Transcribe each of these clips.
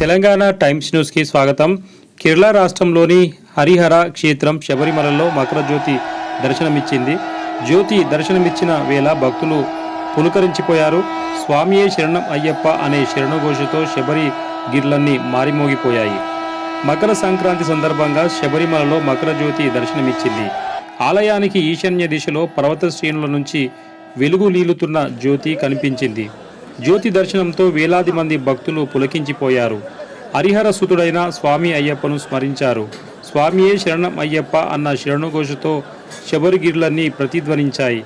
Telangana times న్యూస్కి స్వాగతం. కేరళ రాష్ట్రంలోని హరిహర క్షేత్రం శబరిమలలో మకర జ్యోతి దర్శనమిచ్చింది. జ్యోతి దర్శనమిచ్చిన వేళ భక్తులు పులకరించిపోయారు. స్వామియే శరణం అయ్యప్ప అనే శరణఘోషతో శబరి గిర్లన్నీ మారిమోగిపోయాయి. మకర సంక్రాంతి సందర్భంగా శబరిమలలో మకర జ్యోతి దర్శనమిచ్చింది. ఆలయానికి ఈశాన్య దిశలో పర్వత శ్రేణుల నుంచి వెలుగు నీలుతున్న జ్యోతి కనిపించింది. జ్యోతి దర్శనంతో వేలాది మంది భక్తులు పులకించిపోయారు. హరిహర సుతుడైన స్వామి అయ్యప్పను స్మరించారు. స్వామియే శరణం అయ్యప్ప అన్న శరణుఘోషతో శబరిగిరులన్నీ ప్రతిధ్వనించాయి.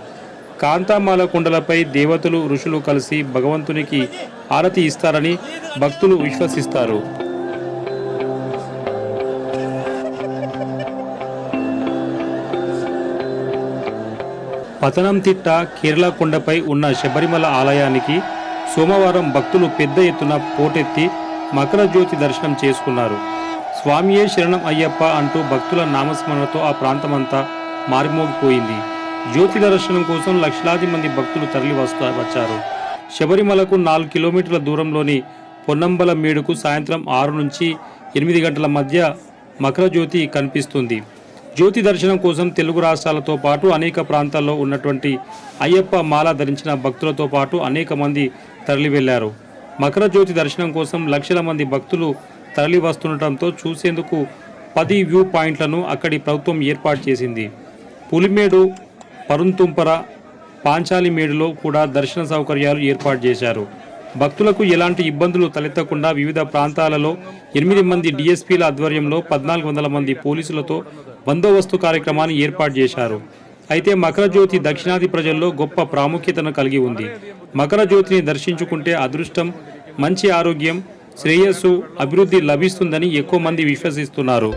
కాంతామాల కుండలపై దేవతలు ఋషులు కలిసి భగవంతునికి ఆరతి ఇస్తారని భక్తులు విశ్వసిస్తారు. పతనంతిట్ట కేరళ కొండపై ఉన్న శబరిమల ఆలయానికి సోమవారం భక్తులు పెద్ద ఎత్తున పోటెత్తి మకర జ్యోతి దర్శనం చేసుకున్నారు. స్వామియే శరణం అయ్యప్ప అంటూ భక్తుల నామస్మరణతో ఆ ప్రాంతమంతా మారిమోగిపోయింది. జ్యోతి దర్శనం కోసం లక్షలాది మంది భక్తులు తరలి వస్తా వచ్చారు. శబరిమలకు నాలుగు కిలోమీటర్ల దూరంలోని పొన్నంబల మేడుకు సాయంత్రం ఆరు నుంచి ఎనిమిది గంటల మధ్య మకర జ్యోతి కనిపిస్తుంది. జ్యోతి దర్శనం కోసం తెలుగు రాష్ట్రాలతో పాటు అనేక ప్రాంతాల్లో ఉన్నటువంటి అయ్యప్ప మాల ధరించిన భక్తులతో పాటు అనేక మంది తరలి వెళ్ళారు మకర జ్యోతి దర్శనం కోసం లక్షల మంది భక్తులు తరలి వస్తుండటంతో చూసేందుకు పది వ్యూ పాయింట్లను అక్కడి ప్రభుత్వం ఏర్పాటు చేసింది. పులిమేడు పరుంతుంపర పాంచాలిమేడులో కూడా దర్శన సౌకర్యాలు ఏర్పాటు చేశారు. భక్తులకు ఎలాంటి ఇబ్బందులు తలెత్తకుండా వివిధ ప్రాంతాలలో ఎనిమిది మంది డిఎస్పీల ఆధ్వర్యంలో పద్నాలుగు వందల మంది పోలీసులతో బందోబస్తు కార్యక్రమాన్ని ఏర్పాటు చేశారు. అయితే మకర జ్యోతి దక్షిణాది ప్రజల్లో గొప్ప ప్రాముఖ్యతను కలిగి ఉంది. మకర జ్యోతిని దర్శించుకుంటే అదృష్టం మంచి ఆరోగ్యం శ్రేయస్సు అభివృద్ధి లభిస్తుందని ఎక్కువ మంది విశ్వసిస్తున్నారు.